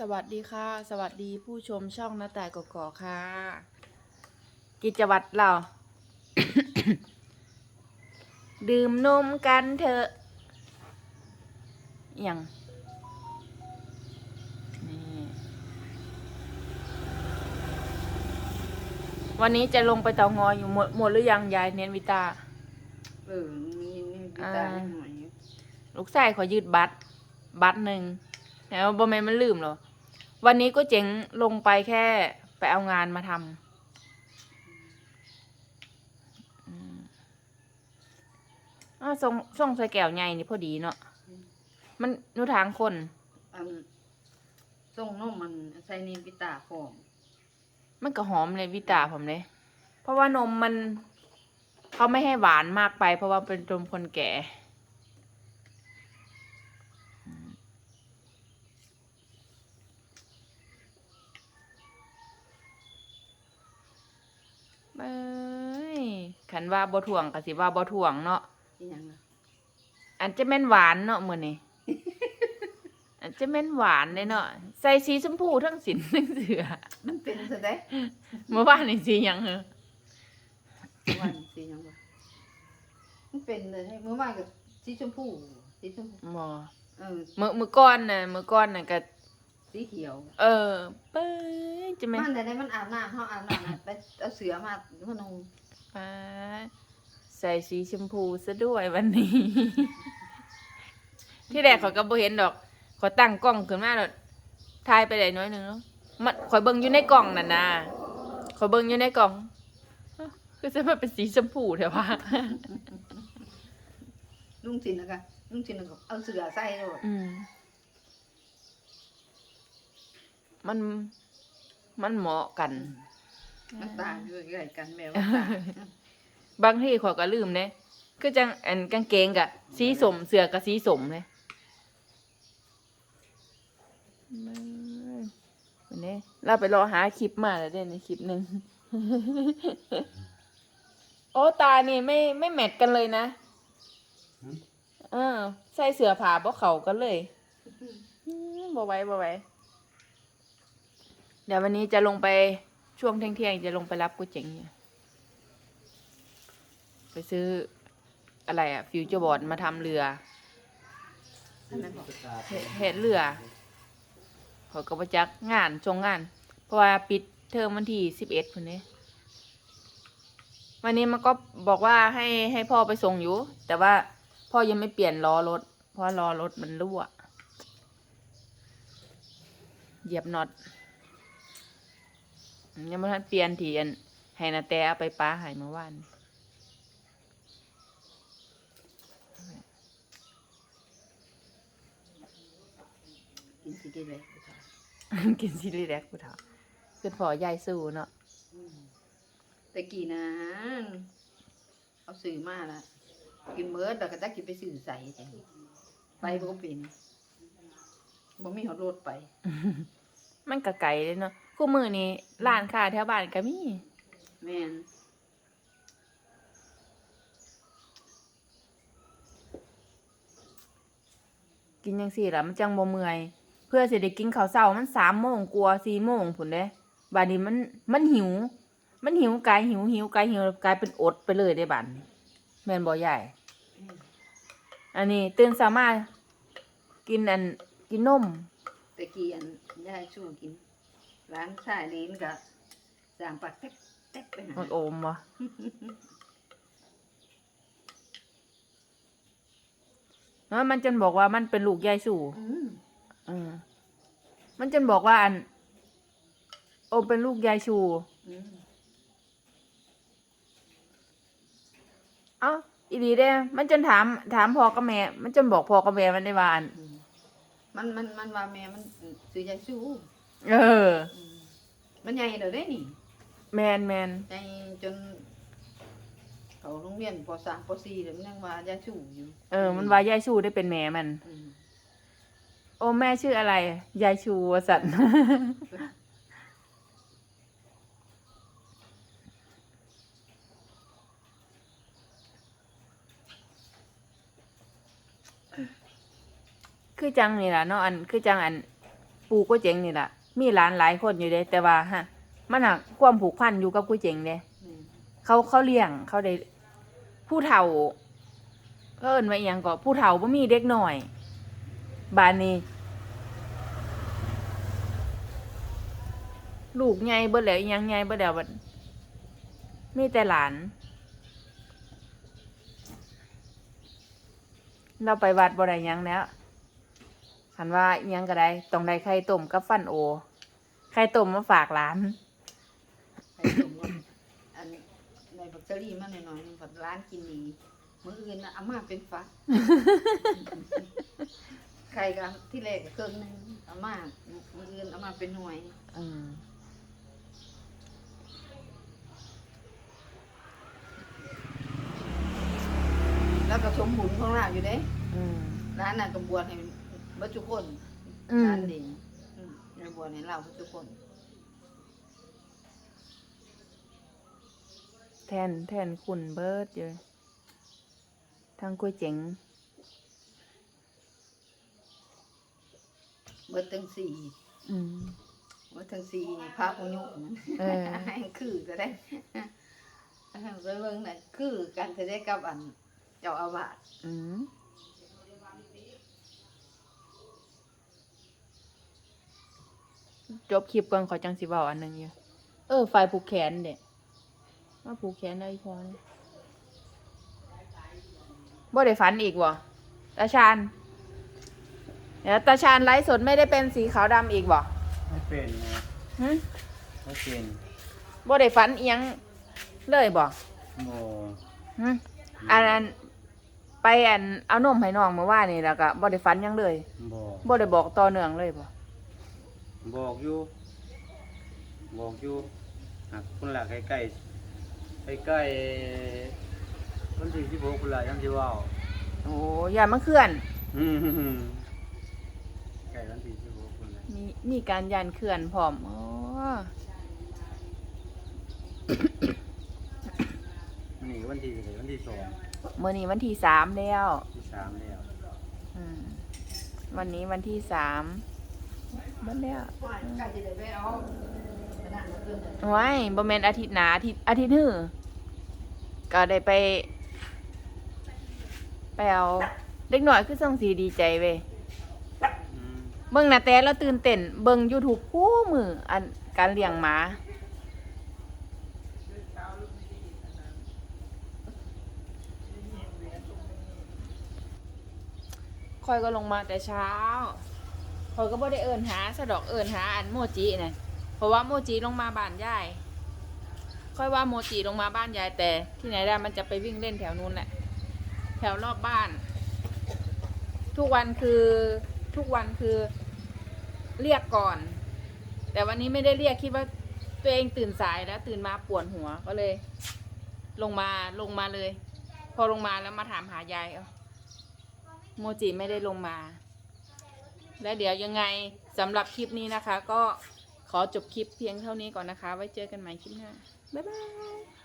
สวัสดีค่ะ สวัสดีผู้ชมช่องหน้าแต่กกอกค่ะ กิจวัตรเรา ดื่มนมกันเถอะอหย่างนี่วันนี้จะลงไปเตางอยอยู่หมดหมดหรือยังยายเน้นวิตา เออมีมีพิตาให้หน่อยอยู่ลูกชายขอยืดบัตร บัตรหนึ่ง แต่ว่าบอแมนมันลืมเหรอ วันนี้ก็เจ๋งลงไปแค่ไปเอางานมาทำอืมอ้าวทรงทรงใส่แก้วใหญ่นี่พอดีเนาะ มันนูทางคน อันส่งนมมันใส่นีพิตาพร้อมมันก็หอมเลยวิตาผมเลย เพราะว่านมมัน เขาไม่ให้หวานมากไป เพราะว่าเป็นนมคนแก่ เอ้ยขันว่าบ่ถ่วงก็สิว่าบ่ถ่วงเนาะอีหยังล่ะอันจะแม่นหวานเนาะมื้อนี้ อันจะแม่นหวานเลยเนาะใส่สีชมพูทั้งสินทั้งเสือมันเป็นซะได้เมื่อวานนี่สีหยังเหรอวันสีหยังบ่มันเป็นเลยให้เมื่อวานกับสีชมพูสีชมพูบ่เออมื้อมื้อก่อนน่ะมื้อก่อนน่ะก็ สีเขียวเออเป้ยจะแม่นมันแต่ได้มันอาบน้ำเฮาอาบน้ำน่ะไปเอาเสือมาพนงป๊าดใส่สีชมพูซะด้วยวันนี้ ที่แรกข่อยก็บ่เห็นดอกข่อยตั้งกล้องขึ้นมาแล้วถ่ายไปได้น้อยหนึงเนาะมันข่อยเบิ่งอยู่ในกล่องนั่นน่ะข่อยเบิ่งอยู่ในกล่องเอ้าคือจะมาเป็นสีชมพูแท้วะลุงสินนะคะลุงสินก็เอาเสือใส่โลดอืม มันมันเหมาะกัน มันต่างอยู่ใกล้กันแม่ว่าต่างบางที่ข่อยก็ลืมเด้คือจังอันกางเกงกะสีสมเสื้อกับสีสมเลยวันนี้เราไปรอหาคลิปมาแล้วเด้ในคลิปหนึ่งโอ้ตานี่ไม่ไม่แมทกันเลยนะเออใส่เสื้อผ้าบ่เขากันเลยอืมบ่ไหว้บ่ไหว้เดี๋ยววันนี้จะลงไปช่วงเที่ยงๆจะลงไปรับกูเจ๋งไปซื้ออะไรอะฟิวเจอร์บอร์ดมาทำเรือเฮ็ดเรือเขาก็ประจักงานชงงาน เพราะว่าปิดเทอมวันที่สิบเอ็ดคนนี้ วันนี้มันก็บอกว่าให้ให้พ่อไปส่งอยู่ แต่ว่าพ่อยังไม่เปลี่ยนล้อรถ เพราะล้อรถมันรั่ว เหยียบน็อต ยังไม่ทันเปลี่ยนทีอันให้นาแต่เอาไปป้าหายเมื่อวานกินสิได้เลยกินซีรีส์แรกกูถามคือพอยายสู้เนาะแต่กี้นะเอาสื่อมาละกินเมิดแล้วก็จะกินไปสื่อใส่จังไปบ่เป็นบ่มีหอดรถไป มันกะไก่เลยเนาะ คู่มือนี้ร้านค้าแถวบ้านก็มีแม่นกินยังสี่ละมันจังบ่เมื่อย เพื่อสิได้กินข้าวเช้ามันสามโมงกลัวสี่โมงผุนเด้บาดนี้มันมันหิว มันหิวกายหิวหิวกายหิวกลายเป็นอดไปเลยได้บัดนี้แม่นบ่ใหญ่ อันนี้ตื่นเช้ามากินอันกินนมแต่กี้อันยายชูกิน ร้านชายนี้มันก็สามปักแต๊กแต๊กไปหามันโอมวะแล้วมันจนบอกว่ามันเป็นลูกยายสู่อืมเออมันจนบอกว่าอัน โอมเป็นลูกยายชู อืมเอ้าอีดีได้ มันจนถาม ถามพ่อกับแม่ มันจนบอกพ่อกับแม่มันได้ว่าอัน อืมมันมันมันว่าแม่มันซื้อยายชู เอออืมมันใหญ่เด้อได้นี่แมนแมนใหญ่จน เขาโรงเรียนปสามปสี่แล้วมันยังว่ายายชูอยู่เออ มันว่ายายชูได้เป็นแม่มัน อืมโอ้แม่ชื่ออะไร ยายชูวสัน คือจังนี่ล่ะเนาะอัน คือจังอัน ปู่ก๋วยเจ๋งนี่ล่ะ มีหลานหลายคนอยู่เด้แต่ว่าฮะมันหักความผูกพันอยู่กับก๋วยเจ๋งเด้นี่เขาเขาเลี้ยงเขาได้ผู้เฒ่าก็เอิ้นว่าอหยังก็ผู้เฒ่าบ่มีเด็กน้อยบ้านนี้ ลูกใหญ่เบิดแล้วอีหยังใหญ่เบิดแล้วบัดมีแต่หลาน เราไปวัดบ่ได้หยังแล้ว คันว่าอิหยังก็ได้ต้องได้ไข่ต้มกับฟันโอ ไข่ต้มมาฝากหลานไข่ต้มก็อันในบักเตอรี่มาหน่อยๆหนึงผัดร้านกินดีมื้ออื่นน่ะอาม่าเป็นฟัก ไข่ก็ที่แรกก็เครื่องหนึงอาม่ามื้ออื่นอาม่าเป็นหน่วยอืมแล้วก็สมบุญของเราอยู่เด้อืม ร้านน่ะก็บวชให้ เบ่ทุกคนอืมร้านดีอืมในบวชให้เราเบ่ทุกคนแทนแทนคุณเบิร์ดอยู่ทางก๋วยเจ๋งเบิดทั้งสี่อืม เบิดทั้งสี่นี่พระอุยุมันเออ ให้คือจะได้ไปเบิ่งน่ะคือกันจะได้กับอันเจ้าอาวาสอืม จบคลิปก่อนขอจังสิเบาอันหนึ่งอยู่ เออไฟผูกแขนเด็มาผูกแขนได้พอนี่บ่ได้ฝันอีกวะตาชานเดี๋ยวตาชานไลฟ์สดไม่ได้เป็นสีขาวดำอีกบ่ไม่เป็นนะหึไม่เป็นบ่ได้ฝันเอียงเลยบ่โมหึอันนั้นไปอันเอานมให้น้องเมื่อวานนี่แล้วก็บ่ได้ฝันหยังเลยบอกบ่ได้บอกต่อเนื่องเลยบ่ บอกอยู่ บอกอยู่หากคุณหลักใกล้ใกล้ใกล้ใกล้ๆวันที่สิบหกคุณหลักยังที่ว่าโอ้ยามาเคลื่อน อืมใกล้วันที่สิบหกคุณหลักมีมีการยันเคลื่อนพร้อมอ๋อนี่วันที่ไหนวันที่สองมื้อนี้วันที่สามแล้วที่สามแล้ว อืมวันนี้วันที่สามเบัดแล้วว่าใกล้จะได้ไปเอาขนาดนั้นเลยไว้บ่แม่นอาทิตย์หน้าอาทิตย์อาทิตย์หื้อก็ได้ไป ไปเอาเด็กหน่อยคือส่งสีดีใจเว้ยอืมเบิ่งหน้าแต่แล้วตื่นเต้นเบิ่ง YouTube คู่มืออันการเลี้ยงหมาคอยก็ลงมาแต่เช้า คอยก็บ่ได้เอิ้นหาสะดอกเอิ้นหาอันโมจิน่ะเพราะว่าโมจิลงมาบ้านยายค่อยว่าโมจิลงมาบ้านยายแต่ ที่ไหนได้มันจะไปวิ่งเล่นแถวนู้นแหละ แถวรอบบ้าน ทุกวันคือทุกวันคือเรียกก่อน แต่วันนี้ไม่ได้เรียกคิดว่าตัวเองตื่นสายแล้วตื่นมาปวดหัวก็เลย ลงมาลงมาเลย พอลงมาแล้วมาถามหายายโมจิไม่ได้ลงมา และเดี๋ยวยังไงสำหรับคลิปนี้นะคะ ก็ขอจบคลิปเพียงเท่านี้ก่อนนะคะ ไว้เจอกันใหม่คลิปหน้าบ๊ายบาย